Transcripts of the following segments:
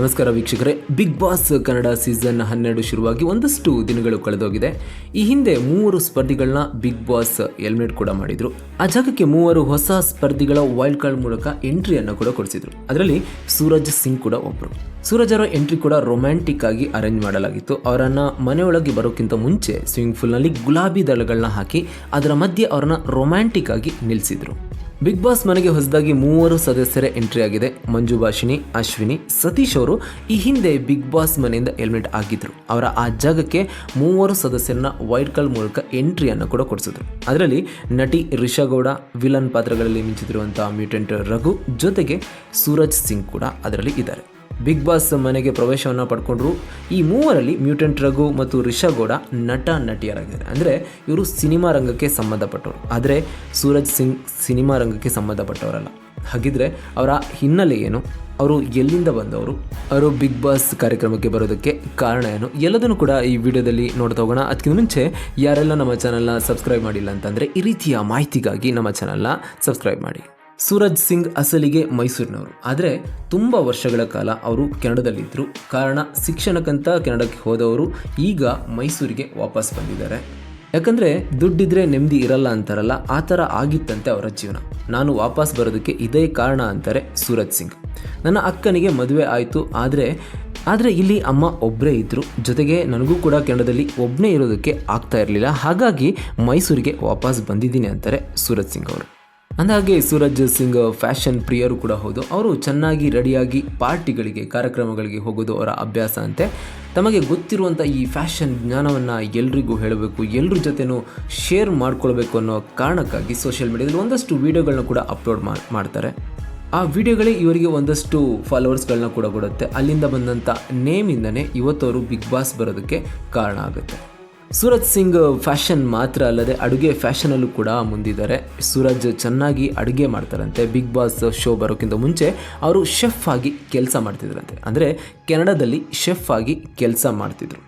ನಮಸ್ಕಾರ ವೀಕ್ಷಕರೇ. Big boss Kannada season ಹನ್ನೆರಡು ಶುರುವಾಗಿ ಒಂದಷ್ಟು ದಿನಗಳು ಕಳೆದೋಗಿದೆ. ಈ ಹಿಂದೆ ಮೂವರು ಸ್ಪರ್ಧಿಗಳನ್ನ ಬಿಗ್ ಬಾಸ್ ಎಲಿಮಿನೇಟ್ ಕೂಡ ಮಾಡಿದ್ರು. ಆ ಜಾಗಕ್ಕೆ ಮೂವರು ಹೊಸ ಸ್ಪರ್ಧಿಗಳ ವೈಲ್ಡ್ ಕಾರ್ಡ್ ಮೂಲಕ ಎಂಟ್ರಿಯನ್ನು ಕೂಡ ಕೊಡಿಸಿದ್ರು. ಅದರಲ್ಲಿ ಸೂರಜ್ ಸಿಂಗ್ ಕೂಡ ಒಬ್ಬರು ಸೂರಜ್ ಎಂಟ್ರಿ ಕೂಡ ರೊಮ್ಯಾಂಟಿಕ್ ಆಗಿ ಅರೇಂಜ್ ಮಾಡಲಾಗಿತ್ತು. ಅವರನ್ನ ಮನೆಯೊಳಗೆ ಬರೋಕ್ಕಿಂತ ಮುಂಚೆ ಸ್ವಿಮ್ಮಿಂಗ್ ಪೂಲ್ನಲ್ಲಿ ಗುಲಾಬಿ ದಳಗಳನ್ನ ಹಾಕಿ, ಅದರ ಮಧ್ಯೆ ಅವರನ್ನ ರೊಮ್ಯಾಂಟಿಕ್ ಆಗಿ ನಿಲ್ಲಿಸಿದ್ರು ಬಿಗ್ ಬಾಸ್ ಮನೆಗೆ ಹೊಸದಾಗಿ ಮೂವರು ಸದಸ್ಯರ ಎಂಟ್ರಿ ಆಗಿದೆ. ಮಂಜು ಭಾಷಿಣಿ, ಅಶ್ವಿನಿ, ಸತೀಶ್ ಅವರು ಈ ಹಿಂದೆ ಬಿಗ್ ಬಾಸ್ ಮನೆಯಿಂದ ಎಲಿಮಿನೇಟ್ ಆಗಿದ್ರು. ಅವರ ಆ ಜಾಗಕ್ಕೆ ಮೂವರು ಸದಸ್ಯರನ್ನ ವೈಟ್ ಕಾಲ್ ಮೂಲಕ ಎಂಟ್ರಿಯನ್ನು ಕೂಡ ಕೊಡಿಸಿದ್ರು. ಅದರಲ್ಲಿ ನಟಿ ರಿಷಾ ಗೌಡ, ವಿಲನ್ ಪಾತ್ರಗಳಲ್ಲಿ ಮಿಂಚುತ್ತಿರುವಂಥ ಮ್ಯೂಟೆಂಟ್ ರಘು, ಜೊತೆಗೆ ಸೂರಜ್ ಸಿಂಗ್ ಕೂಡ ಅದರಲ್ಲಿ ಇದ್ದಾರೆ. ಬಿಗ್ ಬಾಸ್ ಮನೆಗೆ ಪ್ರವೇಶವನ್ನು ಪಡ್ಕೊಂಡ್ರು. ಈ ಮೂವರಲ್ಲಿ ಮ್ಯೂಟೆಂಟ್ ರಘು ಮತ್ತು ರಿಷಾ ಗೌಡ ನಟ, ನಟಿಯರಾಗಿದ್ದಾರೆ. ಅಂದರೆ ಇವರು ಸಿನಿಮಾ ರಂಗಕ್ಕೆ ಸಂಬಂಧಪಟ್ಟವರು. ಆದರೆ ಸೂರಜ್ ಸಿಂಗ್ ಸಿನಿಮಾ ರಂಗಕ್ಕೆ ಸಂಬಂಧಪಟ್ಟವರಲ್ಲ. ಹಾಗಿದ್ರೆ ಅವರ ಹಿನ್ನೆಲೆ ಏನು? ಅವರು ಎಲ್ಲಿಂದ ಬಂದವರು? ಅವರು ಬಿಗ್ ಬಾಸ್ ಕಾರ್ಯಕ್ರಮಕ್ಕೆ ಬರೋದಕ್ಕೆ ಕಾರಣ ಏನು? ಎಲ್ಲದನ್ನು ಕೂಡ ಈ ವಿಡಿಯೋದಲ್ಲಿ ನೋಡ್ತಾ ಹೋಗೋಣ. ಅದಕ್ಕಿಂತ ಮುಂಚೆ ಯಾರೆಲ್ಲ ನಮ್ಮ ಚಾನಲ್ನ ಸಬ್ಸ್ಕ್ರೈಬ್ ಮಾಡಿಲ್ಲ ಅಂತಂದರೆ ಈ ರೀತಿಯ ಮಾಹಿತಿಗಾಗಿ ನಮ್ಮ ಚಾನಲ್ನ ಸಬ್ಸ್ಕ್ರೈಬ್ ಮಾಡಿ. ಸೂರಜ್ ಸಿಂಗ್ ಅಸಲಿಗೆ ಮೈಸೂರಿನವರು. ಆದರೆ ತುಂಬ ವರ್ಷಗಳ ಕಾಲ ಅವರು ಕೆನಡದಲ್ಲಿದ್ದರು ಕಾರಣ ಶಿಕ್ಷಣಕ್ಕಂತ ಕೆನಡಕ್ಕೆ ಹೋದವರು ಈಗ ಮೈಸೂರಿಗೆ ವಾಪಸ್ ಬಂದಿದ್ದಾರೆ. ಯಾಕಂದರೆ ದುಡ್ಡಿದ್ರೆ ನೆಮ್ಮದಿ ಇರಲ್ಲ ಅಂತಾರಲ್ಲ, ಆ ಥರ ಆಗಿತ್ತಂತೆ ಅವರ ಜೀವನ. ನಾನು ವಾಪಸ್ ಬರೋದಕ್ಕೆ ಇದೇ ಕಾರಣ ಅಂತಾರೆ ಸೂರಜ್ ಸಿಂಗ್. ನನ್ನ ಅಕ್ಕನಿಗೆ ಮದುವೆ ಆಯಿತು, ಆದರೆ ಆದರೆ ಇಲ್ಲಿ ಅಮ್ಮ ಒಬ್ಬರೇ ಇದ್ದರು ಜೊತೆಗೆ ನನಗೂ ಕೂಡ ಕೆನಡದಲ್ಲಿ ಒಬ್ಬನೇ ಇರೋದಕ್ಕೆ ಆಗ್ತಾ ಇರಲಿಲ್ಲ. ಹಾಗಾಗಿ ಮೈಸೂರಿಗೆ ವಾಪಸ್ ಬಂದಿದ್ದೀನಿ ಅಂತಾರೆ ಸೂರಜ್ ಸಿಂಗ್ ಅವರು. ಅಂದಹಾಗೆ ಸೂರಜ್ ಸಿಂಗ್ ಫ್ಯಾಷನ್ ಪ್ರಿಯರು ಕೂಡ ಹೌದು. ಅವರು ಚೆನ್ನಾಗಿ ರೆಡಿಯಾಗಿ ಪಾರ್ಟಿಗಳಿಗೆ, ಕಾರ್ಯಕ್ರಮಗಳಿಗೆ ಹೋಗೋದು ಅವರ ಅಭ್ಯಾಸ ಅಂತೆ. ತಮಗೆ ಗೊತ್ತಿರುವಂಥ ಈ ಫ್ಯಾಷನ್ ಜ್ಞಾನವನ್ನು ಎಲ್ರಿಗೂ ಹೇಳಬೇಕು ಎಲ್ಲರ ಜೊತೆನೂ ಶೇರ್ ಮಾಡ್ಕೊಳ್ಬೇಕು ಅನ್ನೋ ಕಾರಣಕ್ಕಾಗಿ ಸೋಷಿಯಲ್ ಮೀಡಿಯಾದಲ್ಲಿ ಒಂದಷ್ಟು ವೀಡಿಯೋಗಳನ್ನ ಕೂಡ ಅಪ್ಲೋಡ್ ಮಾಡ್ತಾರೆ. ಆ ವಿಡಿಯೋಗಳೇ ಇವರಿಗೆ ಒಂದಷ್ಟು ಫಾಲೋವರ್ಸ್ಗಳನ್ನ ಕೂಡ ಕೊಡುತ್ತೆ. ಅಲ್ಲಿಂದ ಬಂದಂಥ ನೇಮಿಂದನೇ ಇವತ್ತವರು ಬಿಗ್ ಬಾಸ್ ಬರೋದಕ್ಕೆ ಕಾರಣ ಆಗುತ್ತೆ. ಸೂರಜ್ ಸಿಂಗ್ ಫ್ಯಾಷನ್ ಮಾತ್ರ ಅಲ್ಲದೆ ಅಡುಗೆ ಫ್ಯಾಷನಲ್ಲೂ ಕೂಡ ಮುಂದಿದ್ದಾರೆ. ಸೂರಜ್ ಚೆನ್ನಾಗಿ ಅಡುಗೆ ಮಾಡ್ತಾರಂತೆ. ಬಿಗ್ ಬಾಸ್ ಶೋ ಬರೋಕ್ಕಿಂತ ಮುಂಚೆ ಅವರು ಶೆಫ್ ಆಗಿ ಕೆಲಸ ಮಾಡ್ತಿದ್ರಂತೆ. ಅಂದರೆ ಕೆನಡಾದಲ್ಲಿ ಶೆಫ್ ಆಗಿ ಕೆಲಸ ಮಾಡ್ತಿದ್ರು.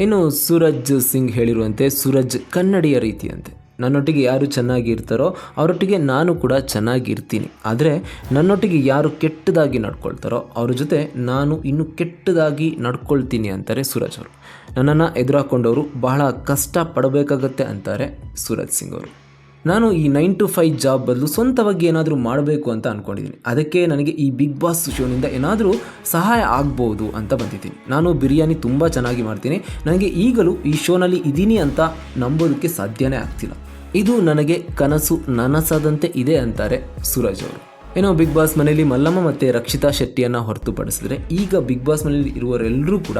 ಇನ್ನು ಸೂರಜ್ ಸಿಂಗ್ ಹೇಳಿರುವಂತೆ ಸೂರಜ್ ಕನ್ನಡಿಯ ರೀತಿಯಂತೆ. ನನ್ನೊಟ್ಟಿಗೆ ಯಾರು ಚೆನ್ನಾಗಿ ಇರ್ತಾರೋ ಅವರೊಟ್ಟಿಗೆ ನಾನು ಕೂಡ ಚೆನ್ನಾಗಿರ್ತೀನಿ. ಆದರೆ ನನ್ನೊಟ್ಟಿಗೆ ಯಾರು ಕೆಟ್ಟದಾಗಿ ನಡ್ಕೊಳ್ತಾರೋ ಅವ್ರ ಜೊತೆ ನಾನು ಇನ್ನೂ ಕೆಟ್ಟದಾಗಿ ನಡ್ಕೊಳ್ತೀನಿ ಅಂತಾರೆ ಸೂರಜ್ ಅವರು. ನನ್ನನ್ನು ಎದುರಾಕೊಂಡವರು ಬಹಳ ಕಷ್ಟ ಪಡಬೇಕಾಗತ್ತೆ ಅಂತಾರೆ ಸೂರಜ್ ಸಿಂಗ್ ಅವರು. ನಾನು ಈ ನೈನ್ ಟು ಫೈವ್ ಜಾಬ್ ಬದಲು ಸ್ವಂತವಾಗಿ ಏನಾದರೂ ಮಾಡಬೇಕು ಅಂತ ಅಂದ್ಕೊಂಡಿದ್ದೀನಿ ಅದಕ್ಕೆ ನನಗೆ ಈ ಬಿಗ್ ಬಾಸ್ ಶೋನಿಂದ ಏನಾದರೂ ಸಹಾಯ ಆಗ್ಬೋದು ಅಂತ ಬಂದಿದ್ದೀನಿ. ನಾನು ಬಿರಿಯಾನಿ ತುಂಬ ಚೆನ್ನಾಗಿ ಮಾಡ್ತೀನಿ. ನನಗೆ ಈಗಲೂ ಈ ಶೋನಲ್ಲಿ ಇದ್ದೀನಿ ಅಂತ ನಂಬೋದಕ್ಕೆ ಸಾಧ್ಯನೇ ಆಗ್ತಿಲ್ಲ. ಇದು ನನಗೆ ಕನಸು ನನಸಾದಂತೆ ಇದೆ ಅಂತಾರೆ ಸೂರಜ್ ಅವರು. ಏನೋ ಬಿಗ್ ಬಾಸ್ ಮನೆಯಲ್ಲಿ ಮಲ್ಲಮ್ಮ ಮತ್ತು ರಕ್ಷಿತಾ ಶೆಟ್ಟಿಯನ್ನು ಹೊರತುಪಡಿಸಿದ್ರೆ ಈಗ ಬಿಗ್ ಬಾಸ್ ಮನೆಯಲ್ಲಿ ಇರುವವರೆಲ್ಲರೂ ಕೂಡ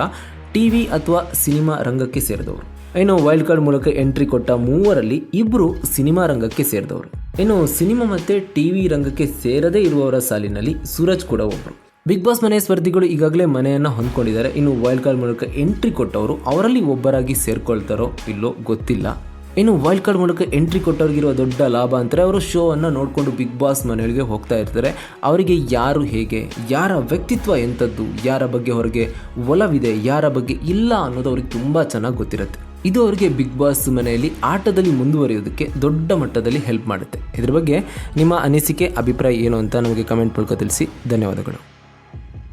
ಟಿ ವಿ ಅಥವಾ ಸಿನಿಮಾ ರಂಗಕ್ಕೆ ಸೇರಿದವರು. ಇನ್ನು ವೈಲ್ಡ್ ಕಾರ್ಡ್ ಮೂಲಕ ಎಂಟ್ರಿ ಕೊಟ್ಟ ಮೂವರಲ್ಲಿ ಇಬ್ಬರು ಸಿನಿಮಾ ರಂಗಕ್ಕೆ ಸೇರಿದವರು. ಇನ್ನು ಸಿನಿಮಾ ಮತ್ತು ಟಿ ವಿ ರಂಗಕ್ಕೆ ಸೇರದೇ ಇರುವವರ ಸಾಲಿನಲ್ಲಿ ಸೂರಜ್ ಕೂಡ ಒಬ್ಬರು ಬಿಗ್ ಬಾಸ್ ಮನೆಯ ಸ್ಪರ್ಧಿಗಳು ಈಗಾಗಲೇ ಮನೆಯನ್ನು ಹೊಂದ್ಕೊಂಡಿದ್ದಾರೆ. ಇನ್ನು ವೈಲ್ಡ್ ಕಾರ್ಡ್ ಮೂಲಕ ಎಂಟ್ರಿ ಕೊಟ್ಟವರು ಅವರಲ್ಲಿ ಒಬ್ಬರಾಗಿ ಸೇರ್ಕೊಳ್ತಾರೋ ಇಲ್ಲೋ ಗೊತ್ತಿಲ್ಲ. ಇನ್ನು ವೈಲ್ಡ್ ಕಾರ್ಡ್ ಮೂಲಕ ಎಂಟ್ರಿ ಕೊಟ್ಟವ್ರಿಗಿರುವ ದೊಡ್ಡ ಲಾಭ ಅಂತಾರೆ ಅವರು ಶೋವನ್ನು ನೋಡಿಕೊಂಡು ಬಿಗ್ ಬಾಸ್ ಮನೆಯೊಳಗೆ ಹೋಗ್ತಾ ಇರ್ತಾರೆ. ಅವರಿಗೆ ಯಾರು ಹೇಗೆ, ಯಾರ ವ್ಯಕ್ತಿತ್ವ ಎಂಥದ್ದು ಯಾರ ಬಗ್ಗೆ ಹೊರಗೆ ಒಲವಿದೆ, ಯಾರ ಬಗ್ಗೆ ಇಲ್ಲ ಅನ್ನೋದು ಅವ್ರಿಗೆ ತುಂಬ ಚೆನ್ನಾಗಿ ಗೊತ್ತಿರುತ್ತೆ. ಇದು ಅವರಿಗೆ ಬಿಗ್ ಬಾಸ್ ಮನೆಯಲ್ಲಿ ಆಟದಲ್ಲಿ ಮುಂದುವರಿಯೋದಕ್ಕೆ ದೊಡ್ಡ ಮಟ್ಟದಲ್ಲಿ ಹೆಲ್ಪ್ ಮಾಡುತ್ತೆ. ಇದ್ರ ಬಗ್ಗೆ ನಿಮ್ಮ ಅನಿಸಿಕೆ, ಅಭಿಪ್ರಾಯ ಏನು ಅಂತ ನಮಗೆ ಕಮೆಂಟ್ ಮೂಲಕ ತಿಳಿಸಿ. ಧನ್ಯವಾದಗಳು.